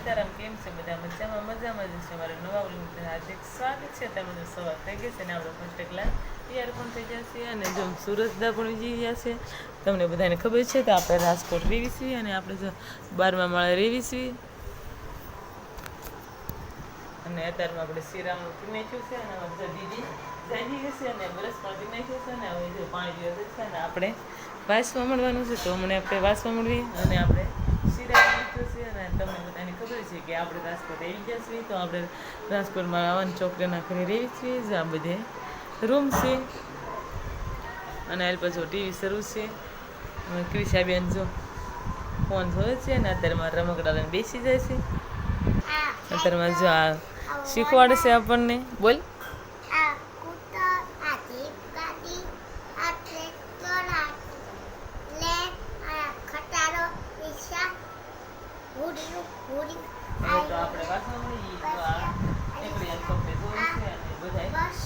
સીતારામ કેમ છે બધા મજામાં મજામાં જ છે મારા નવા વ્લોગનું હાર્દિક સ્વાગત છે તમારું સવાર થઈ ગઈ છે ને આપણો ફર્સ્ટ ક્લાસ તૈયાર પણ થઈ જશે અને જો સુરતદા પણ વિજી ગયા છે તમને બધાને ખબર છે કે આપણે રાજકોટ રેવીસવી અને આપણે જો બારમા માળે રેવીસવી અને અત્યારમાં આપણે શિરામણું પીનાખ્યું છે અને બધા દીદી જાગી ગઈ છે અને બ્રશ પણ પીનાખ્યું છે અને હવે જો પાણી પીવા છે અને આપણે વાસવા મળવાનું છે તો હમણાં આપણે વાસવા મળવી અને આપણે છે અને તમને બધાને ખબર છે કે આપણે રાજકોટ આવી ગયા છીએ તો આપણે રાજકોટમાં આવવાની ચોકડીના ઘરે રહી છીએ જે આ બધે રૂમ છે. અને હાલ પાછું ટીવી શરૂ છે. અને ક્રિશાબેન જો ફોન જોવે છે અને અત્યારમાં રમકડા લઈને બેસી જાય છે. અત્યારમાં જો આ શીખવાડશે આપણને. બોલ આ કૂતર આ જીપ ગાડી આ ટ્રેક્ટર આ પ્લેન આ ખટારો રિક્ષા હુડિયું હુડી હવે તો આપણે પાછા મળીએ તો આ નીકળી એમ કપડે જોવે છે અને બધાય બસ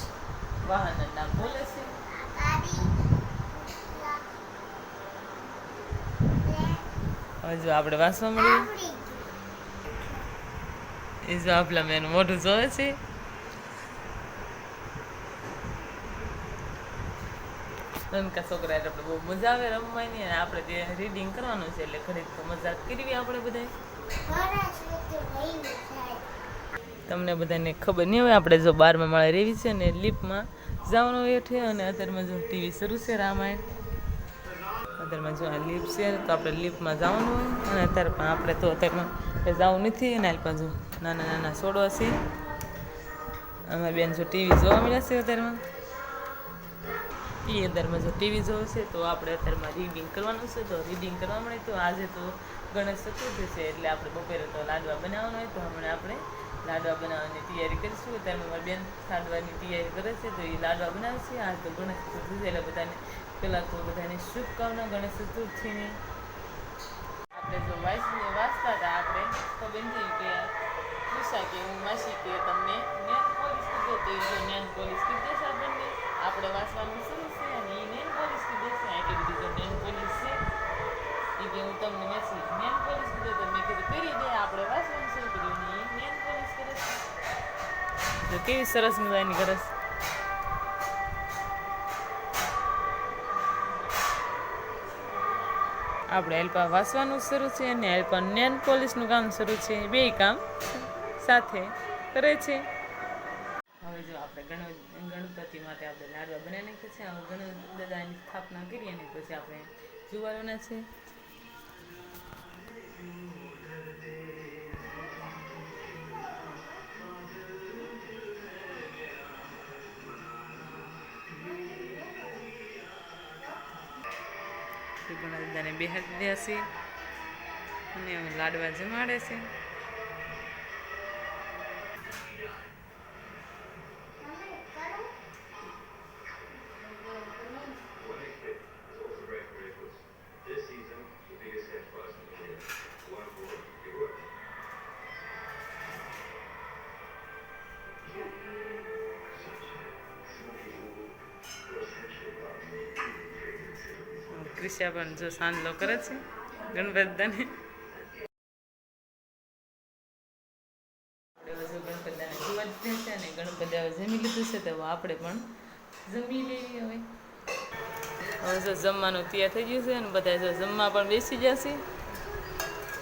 નામ બોલે છે આ ગાડી પ્લેન હવે જો આપણે વાસવા મળીએ એ જો આપલા મેં મોઢું જોવે છે નનકા છોકરા એટલે આપણે બહુ મજા આવે રમવાની અને આપણે તે રીડિંગ કરવાનું છે એટલે ઘડીક તો મજા કરવી આપણે બધાય તમને બધાને ખબર નહીં હોય આપણે જો બારમાં માળે રહેવી છે ને લિફ્ટમાં જવાનું છે અને અત્યારમાં જો ટીવી શરૂ છે રામાયણ. અત્યારમાં જો આ લિફ્ટ છે, તો આપણે લિફ્ટમાં જવાનું હોય. અને અત્યારે પણ આપણે તો અત્યારમાં એ જવું નથી. અને હાલ જો નાના નાના છોડવા છે અમારી બેન જો ટીવી જોવા મળ્યા છે અત્યારમાં એ અત્યારમાં જો ટીવી જોવે છે, તો આપણે અત્યારમાં રીડિંગ કરવાનું છે. તો રીડિંગ કરવા મળે તો આજે તો ગણેશ ચતુર્થી છે, એટલે આપણે બપોરે તો લાડવા બનાવવાનો હોય. તો હમણાં આપણે લાડવા બનાવવાની તૈયારી કરીશું. ત્યારે મારી બેન સાડવાની તૈયારી કરે છે, તો એ લાડવા બનાવશે આ તો ગણેશ ચતુર્થી એટલે બધાને પહેલાં તો બધાને શુભકામના, ગણેશ ચતુર્થીની. આપણે જો વાંચીને વાંચતા હતા આપણે, તો બેન થઈ કે પૂછા કે, હું માસી કે તમને જ્ઞાન પોલીસ કીધું તો એ જો નેન પોલીસ કીધે છે આપણને. આપણે વાંચવાનું શરૂ છે અને એ જ્ઞાન પોલીસ કીધે છે. આટલી બધી તો જો નેન પોલીસ છે. એ કે હું તમને મેસી તો કેવી સરસ મજાની છે આપણે હેલ્પા વાસવાનું શરૂ છે અને હેલ્પા નેન પોલીસનું કામ શરૂ છે બે કામ સાથે કરે છે હવે જો આપણે ગણ ગણપતિ માટે આપણે લાડવા બનાવી નાખ્યા છે હવે ગણપતિ દાદાની સ્થાપના કરી અને પછી આપણે જોવાના છે ત્રિપુણા દાદાને બેહાડી દીધા છે. અને લાડવા જમાડે છે. ક્રિશા પણ જો સાંજલો કરે જ છે. દાદા જમી લીધું છે તો આપણે પણ જમી લઈએ હવે જો જમવાનું તૈયાર થઈ ગયું છે અને બધા જો જમવા પણ બેસી જશે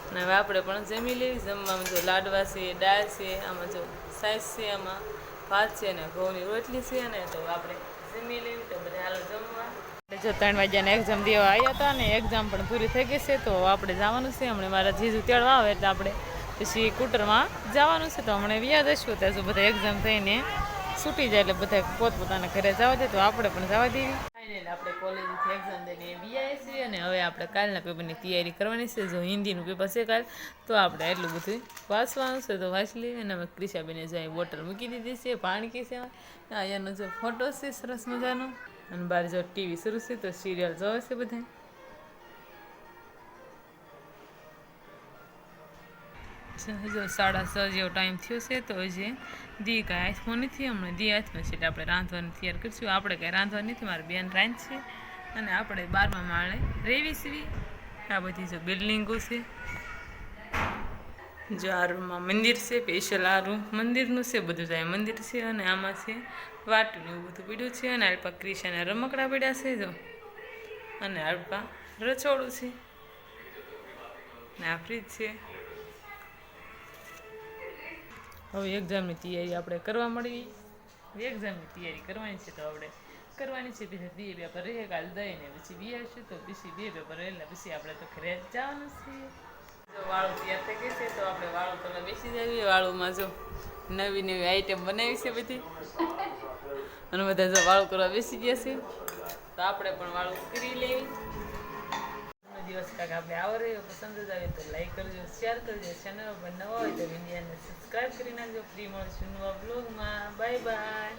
અને હવે આપણે પણ જમી લેવી જમવામાં જો લાડવા છે, દાળ છે, આમાં જો સાઈઝ છે, આમાં ભાત છે અને ઘઉંની રોટલી છે અને તો આપણે જમી લેવી તો બધા હાલો જમવા. જો ત્રણ વાગ્યાને એક્ઝામ દેવા આવ્યા હતા ને એક્ઝામ પણ પૂરી થઈ ગઈ છે, તો આપણે જવાનું છે. હમણાં મારા જીજુ તેડવા આવે એટલે આપણે પછી કુટરમાં જવાનું છે. તો હમણાં વ્યાજ હશું, ત્યાં શું બધા એક્ઝામ થઈને છૂટી જાય એટલે બધા પોતપોતાના ઘરે જવા દે, તો આપણે પણ જવા દેવી આપણે કોલેજથી એક્ઝામ દઈને વ્યા છીએ અને હવે આપણે કાલના પેપરની તૈયારી કરવાની છે. જો હિન્દીનું પેપર છે કાલ, તો આપણે એટલું બધું વાંચવાનું છે. તો વાંચી લઈએ અને અમે ક્રિશાબેને જાય બોટલ મૂકી દીધી છે પાણી છે. અહીંયાનો જે જો ફોટો છે, સરસ મજાનો. અને બહાર જો ટીવી શરૂ છે તો સિરિયલ જોવે છે બધા જો સાડા છ જેવો ટાઈમ થયો છે તો હજી દી કાંઈ હાથમાં નથી, હમણાં દી હાથમાં છે એટલે આપણે રાંધવાનું તૈયાર કરીશું. આપણે કાંઈ રાંધવા નથી, મારી બેન રાંધ છે અને આપણે બારમા માળે રેવી સીવી આ બધી જો બિલ્ડિંગો છે. જો આ રૂમમાં મંદિર છે, સ્પેશિયલ આ મંદિરનું છે, બધું જાય. મંદિર છે અને આમાં છે, વાટનું એવું બધું પીડ્યું છે અને આલ્પા ક્રિશાના રમકડા પડ્યા છે જો. અને આલ્પા રચોડું છે. ને આ ફ્રીજ છે. હવે એક્ઝામની તૈયારી આપણે કરવા મળી. એક્ઝામની તૈયારી કરવાની છે તો આપણે કરવાની છે. પછી બે પેપર રહે, કાલ દઈને પછી બી આવશે તો પછી બે પેપર એટલે પછી આપણે તો ઘરે જવાનું છે. વાળું તૈયાર થઈ ગઈ છે, તો આપણે વાળું કરવા બેસી જઈએ વાળુમાં જો નવી નવી આઈટમ બનાવી છે બધી. અને બધા જો વાળું કરવા બેસી ગયા છે. તો આપણે પણ વાળું કરી લેવી દિવસ કાંક આપણે આવો રહ્યો. પસંદ જ આવે તો લાઈક કરજો શેર કરજો. ચેનલ પર નવા હોય તો ઇન્ડિયાને સબસ્ક્રાઈબ કરી નાખજો. ફ્રી મળશું નવા બ્લોગમાં બાય બાય